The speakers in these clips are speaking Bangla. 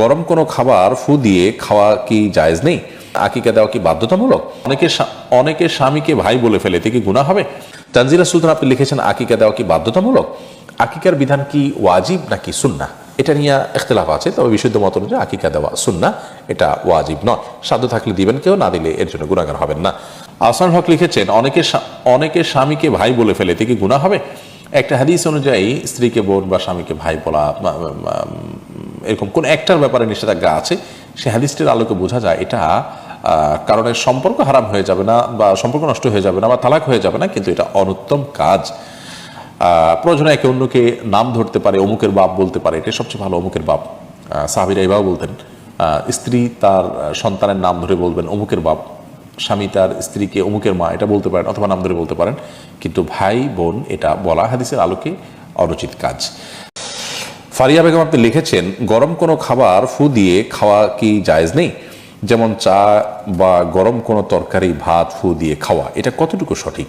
গরম কোনো খাবার ফু দিয়ে খাওয়া কি জায়েজ নেই? আকিকা দেওয়া কি বাধ্যতামূলক? অনেকে অনেকে স্বামীকে ভাই বলে ফেলে, এতে কি গুণা হবে? তানজিলা সুলতান আপনি লিখেছেন, আকিকা দেওয়া কি বাধ্যতামূলক? আকিকার বিধান কি ওয়াজিব নাকি সুন্না এটা নিয়ে ইখতলাফ আছে, তবে বিশুদ্ধ মত অনুযায়ী আকিকা দেওয়া সুন্না এটা ওয়াজিব নয়। সাধ্য থাকলে দিবেন কেউ, না দিলে এর জন্য গুণাগার হবেন না। আসান হক লিখেছেন, অনেকে অনেকে স্বামীকে ভাই বলে ফেলে, এতে কি গুণা হবে? একটা হাদিস অনুযায়ী স্ত্রীকে বোন বা স্বামীকে ভাই বলা এরকম কোন একটার ব্যাপারে নিষেধাজ্ঞা আছে? সে হাদিসটির আলোকে বোঝা যায় এটা কারণে সম্পর্ক হারাম হয়ে যাবে না বা সম্পর্ক নষ্ট হয়ে যাবে না বা তালাক হয়ে যাবে না, কিন্তু এটা অনুত্তম কাজ। প্রয়োজনে একে অন্যকে নাম ধরতে পারে, অমুকের বাপ বলতে পারে এটা সবচেয়ে ভালো অমুকের বাপ। সাহাবীরা এভাবে বলতেন স্ত্রী তার সন্তানের নাম ধরে বলবেন অমুকের বাপ, স্বামী তার স্ত্রীকে অমুকের মা এটা বলতে পারেন অথবা নাম ধরে বলতে পারেন, কিন্তু ভাই বোন এটা বলা হাদিসের আলোকে অনুচিত কাজ। ফারিয়া বেগম আপনি লিখেছেন, গরম কোনো খাবার ফু দিয়ে খাওয়া কি জায়েজ নেই? যেমন চা বা গরম কোনো তরকারি, ভাত ফু দিয়ে খাওয়া, এটা কতটুকু সঠিক?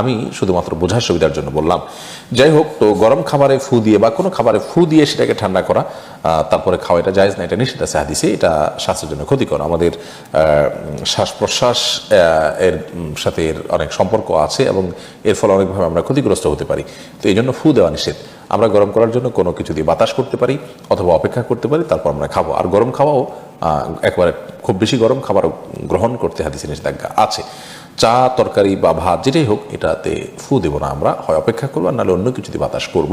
আমি শুধুমাত্র বোঝার সুবিধার জন্য বললাম। যাই হোক, তো গরম খাবারে ফু দিয়ে বা কোনো খাবারে ফু দিয়ে সেটাকে ঠান্ডা করা তারপরে খাওয়া এটা জায়েজ না, এটা নিষেধ আছে হাদিসে, এটা স্বাস্থ্যের জন্য ক্ষতিকর। আমাদের শ্বাস প্রশ্বাস এর সাথে এর অনেক সম্পর্ক আছে এবং এর ফলে অনেকভাবে আমরা ক্ষতিগ্রস্ত হতে পারি। তো এই জন্য ফু দেওয়া নিষেধ। আমরা গরম করার জন্য কোনো কিছু দিয়ে বাতাস করতে পারি অথবা অপেক্ষা করতে পারি, তারপর আমরা খাব। আর গরম খাওয়াও একবারে খুব বেশি গরম খাবার গ্রহণ করতে হাদিসে নিষেধাজ্ঞা আছে। চা, তরকারি বা ভাত, যেটাই হোক, এটাতে ফু দেবো না আমরা। হয় অপেক্ষা করব, আর নাহলে অন্য কিছু দিয়ে বাতাস করব।